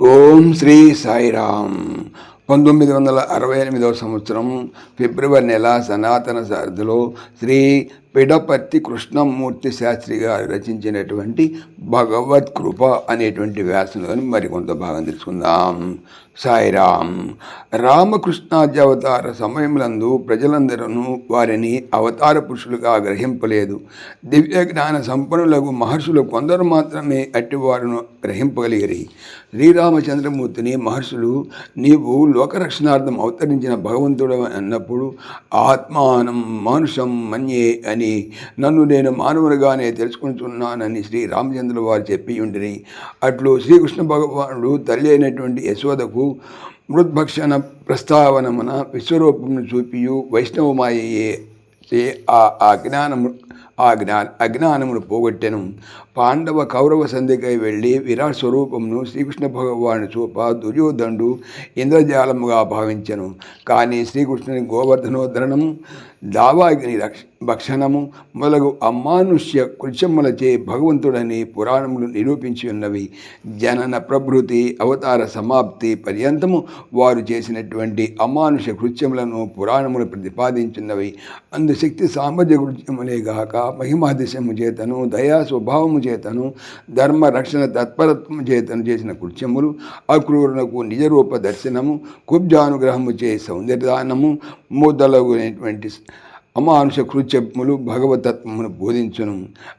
ఓం శ్రీ సాయిరామ్. పంతొమ్మిది వందల అరవై ఎనిమిదవ సంవత్సరం ఫిబ్రవరి నెల సనాతన సారథిలో శ్రీ పిడపర్తి కృష్ణమూర్తి శాస్త్రి గారు రచించినటువంటి భగవత్ కృప అనేటువంటి వ్యాసంలోని మరికొంత భాగం తెలుసుకుందాం. సాయిరామ్ రామకృష్ణాద్యవతార సమయములందు ప్రజలందరూ వారిని అవతార పురుషులుగా గ్రహింపలేదు. దివ్య జ్ఞాన సంపన్నులకు మహర్షులు కొందరు మాత్రమే అట్టివారును గ్రహింపగలిగిరి. శ్రీరామచంద్రమూర్తిని మహర్షులు నీవు లోకరక్షణార్థం అవతరించిన భగవంతుడు అన్నప్పుడు ఆత్మానం మానుషం మన్యే అని నన్ను నేను మానవునిగానే తెలుసుకుంటున్నానని శ్రీ రామచంద్రుల వారు చెప్పి ఉండిరి. అట్లు శ్రీకృష్ణ భగవానుడు తల్లి అయినటువంటి యశోదకు మృద్భక్షణ ప్రస్తావనమున విశ్వరూపమును చూపియు వైష్ణవమాయే ఆ ఆ జ్ఞానము ఆ జ్ఞా అజ్ఞానమును పోగొట్టెను. పాండవ కౌరవ సంధికై వెళ్ళి విరాట్ స్వరూపమును శ్రీకృష్ణ భగవాను చూప దుర్యోధనుడు ఇంద్రజాలముగా భావించెను. కానీ శ్రీకృష్ణుని గోవర్ధనోద్ధరణం దావాగ్ని రక్ష భక్షణము మొదలగు అమానుష్య కృత్యములచే భగవంతుడని పురాణములు నిరూపించి ఉన్నవి. జనన ప్రభృతి అవతార సమాప్తి పర్యంతము వారు చేసినటువంటి అమానుష కృత్యములను పురాణములు ప్రతిపాదించున్నవి అందు శక్తి సామర్థ్య కృత్యములే గాక మహిమాదిశము చేతను దయా స్వభావము చేతను ధర్మ రక్షణ తత్పరత్వము చేతను చేసిన కృత్యములు అక్రూరునకు నిజరూప దర్శనము కుబ్జానుగ్రహము చే సౌందర్యదానము మొదలగునేటువంటి అమానుష కృత్యములు భగవతత్వమును బోధించును.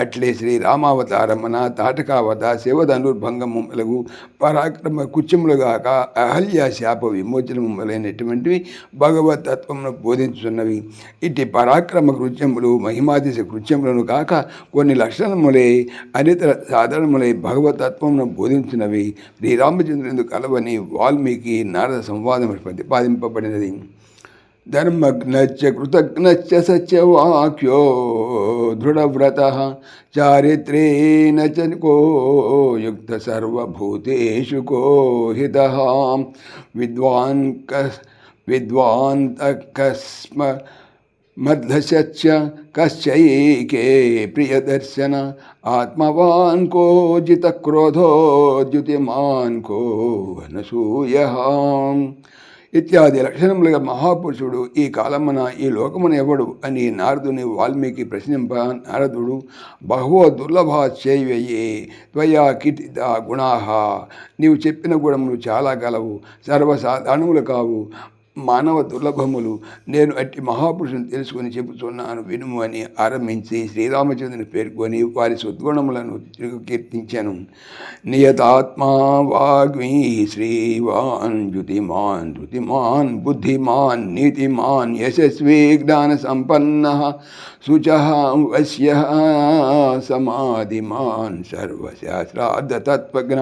అట్లే శ్రీ రామావతారమన తాటకావత శివధనుర్భంగము మొదలగు పరాక్రమ కృత్యములుగాక అహల్య శాప విమోచనము మొదలైనటువంటివి భగవతత్వమును బోధించున్నవి ఇట్టి పరాక్రమ కృత్యములు మహిమాదిశ కృత్యములను కాక కొన్ని లక్షణములే అనితర సాధారణములై భగవతత్వమును బోధించినవి శ్రీరామచంద్రుని కలవని వాల్మీకి నారద సంవాదం ప్రతిపాదింపబడినది. धर्मघ्नश्च कृतघ्न स वाक्यो दृढ़व्रत चारित्रेण चो को युक्तसर्वभूतेषु को हितः विद्वान् कस् विद्वान्तकस्म मध्लश्च कश्चैके प्रियदर्शन आत्मवान् को जितक्रोधो द्युतिमान् को नसूयः ఇత్యాది లక్షణములుగా మహాపురుషుడు ఈ కాలమున ఈ లోకమున ఎవడు అని నారదుని వాల్మీకి ప్రశ్నింప నారదుడు బహువ దుర్లభా చేయ్యే త్వయా కీర్తిత గుణాహ. నీవు చెప్పిన గుణములు చాలా గలవు సర్వసాధారణములు కావు. మానవ దుర్లభములు. నేను అట్టి మహాపురుషుని తెలుసుకొని చెబుతున్నాను వినుము అని ఆరంభించి శ్రీరామచంద్రుని పేర్కొని వారి సద్గుణములను తిరుగు కీర్తించాను. నియతాత్మా వాగ్మీ శ్రీవాన్ జ్యుతిమాన్ ధృతిమాన్ బుద్ధిమాన్ నీతిమాన్ యశస్వీ జ్ఞాన సంపన్న శుచ వశ్య సమాధిమాన్ సర్వశాస్త్రార్థతత్వజ్ఞ.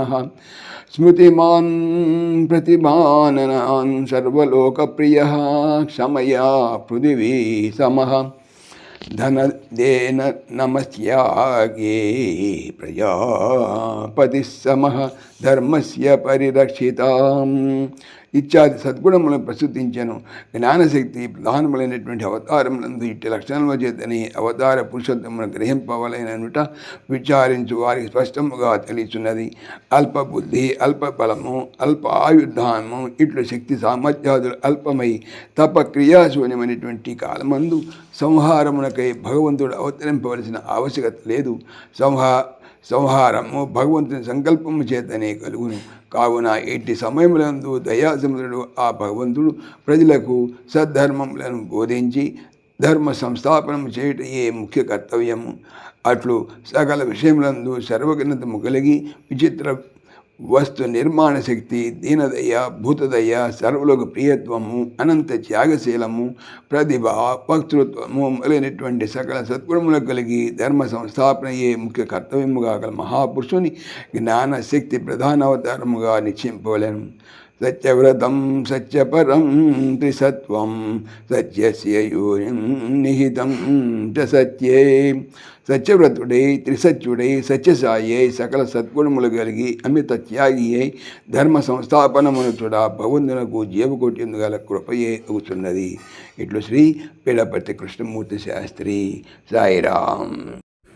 స్మృతిమాన్ ప్రతిమాననాన్ प्रिय क्षमया पृथिवी सम। धन देन नमस्यागे प्रजापतिः समः धर्मस्य परिरक्षितां ఇత్యాది సద్గుణములను ప్రస్తుతించను. జ్ఞానశక్తి ప్రధానములైనటువంటి అవతారములందు ఇట్టి లక్షణముల చేతని అవతార పురుషోత్తమును గ్రహింపవలైననుట విచారించు వారికి స్పష్టముగా తెలుస్తున్నది అల్ప బుద్ధి అల్ప బలము అల్ప ఆయుధానము ఇట్లు శక్తి సామర్థ్యాదులు అల్పమై తప క్రియాశూన్యమైనటువంటి కాలమందు సంహారమునకై భగవంతుడు అవతరింపవలసిన ఆవశ్యకత లేదు. సంహా సంహారము భగవంతుని సంకల్పము చేతనే కలుగును. కావున ఎట్టి సమయములందు దయాసముద్రుడు ఆ భగవంతుడు ప్రజలకు సద్ధర్మములను బోధించి ధర్మ సంస్థాపనం చేయటయే ముఖ్య కర్తవ్యము. అట్లు సకల విషయములందు సర్వజ్ఞతము కలిగి విచిత్ర వస్తు నిర్మాణ శక్తి దీనదయ భూతదయ సర్వలోక ప్రియత్వము అనంత త్యాగశీలము ప్రతిభ వక్తృత్వము మొదలైనటువంటి సకల సద్గుణములు కలిగి ధర్మ సంస్థాపనయే ముఖ్య కర్తవ్యముగా గల మహాపురుషుని జ్ఞాన శక్తి ప్రధాన అవతారముగా నిశ్చయింపవలను. సత్యవ్రతం సత్యపరం త్రిసత్వం సత్యస్య యూయం నిహితం చ సత్యే. సత్యవ్రతుడై త్రిసత్యుడై సత్యసాయే సకల సద్గుణములు కలిగి అమిత త్యాగి అయి ధర్మ సంస్థాపనమును చూడ భగవంతునకు జీవకోటిందు గల కృపయే అవుతున్నది ఇట్లు శ్రీ పిడపతి కృష్ణమూర్తి శాస్త్రి. సాయిరామ్.